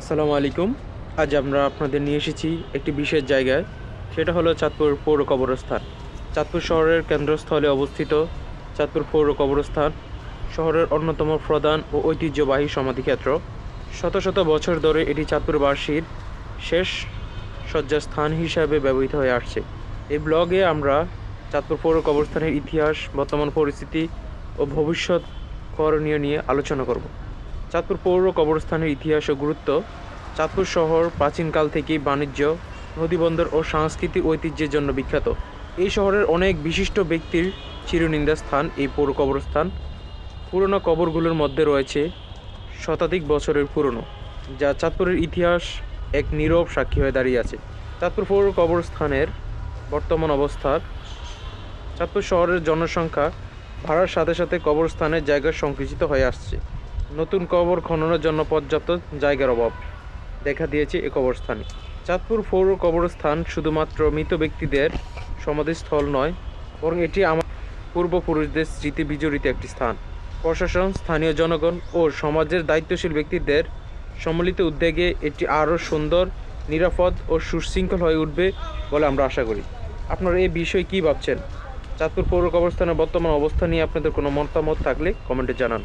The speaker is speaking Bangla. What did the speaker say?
আসসালামু আলাইকুম। আজ আমরা আপনাদের নিয়ে এসেছি একটি বিশেষ জায়গায়। সেটা হলো চাঁদপুর পৌর কবরস্থান। চাঁদপুর শহরের কেন্দ্রস্থলে অবস্থিত চাঁদপুর পৌর কবরস্থান শহরের অন্যতম প্রধান ও ঐতিহ্যবাহী সমাধিক্ষেত্র। শত শত বছর ধরে এটি চাঁদপুরবাসীর শেষ শয্যাস্থান হিসাবে ব্যবহৃত হয়ে আসছে। এই ব্লগে আমরা চাঁদপুর পৌর কবরস্থানের ইতিহাস, বর্তমান পরিস্থিতি ও ভবিষ্যৎ করণীয় নিয়ে আলোচনা করব। চাঁদপুর পৌর কবরস্থানের ইতিহাস ও গুরুত্ব, চাঁদপুর শহর প্রাচীনকাল থেকেই বাণিজ্য, নদীবন্দর ও সাংস্কৃতিক ঐতিহ্যের জন্য বিখ্যাত। এই শহরের অনেক বিশিষ্ট ব্যক্তির চিরনিন্দা স্থান এই পৌর কবরস্থান। পুরনো কবরগুলোর মধ্যে রয়েছে শতাধিক বছরের পুরনো, যা চাঁদপুরের ইতিহাস এক নীরব সাক্ষী হয়ে দাঁড়িয়ে আছে। চাঁদপুর পৌর কবরস্থানের বর্তমান অবস্থার চাঁদপুর শহরের জনসংখ্যা বাড়ার সাথে সাথে কবরস্থানের জায়গা সংকুচিত হয়ে আসছে। নতুন কবর খননের জন্য পর্যাপ্ত জায়গার অভাব। দেখা দিয়েছে এ কবরস্থানে। চাঁদপুর পৌর কবরস্থান শুধুমাত্র মৃত ব্যক্তিদের সমাধিস্থল নয়, বরং এটি আমার পূর্বপুরুষদের স্মৃতি বিজড়িত একটি স্থান। প্রশাসন, স্থানীয় জনগণ ও সমাজের দায়িত্বশীল ব্যক্তিদের সম্মিলিত উদ্যোগে এটি আরও সুন্দর, নিরাপদ ও সুশৃঙ্খল হয়ে উঠবে বলে আমরা আশা করি। আপনারা এই বিষয়ে কী ভাবছেন? চাঁদপুর পৌর কবরস্থানের বর্তমান অবস্থা নিয়ে আপনাদের কোনো মতামত থাকলে কমেন্টে জানান।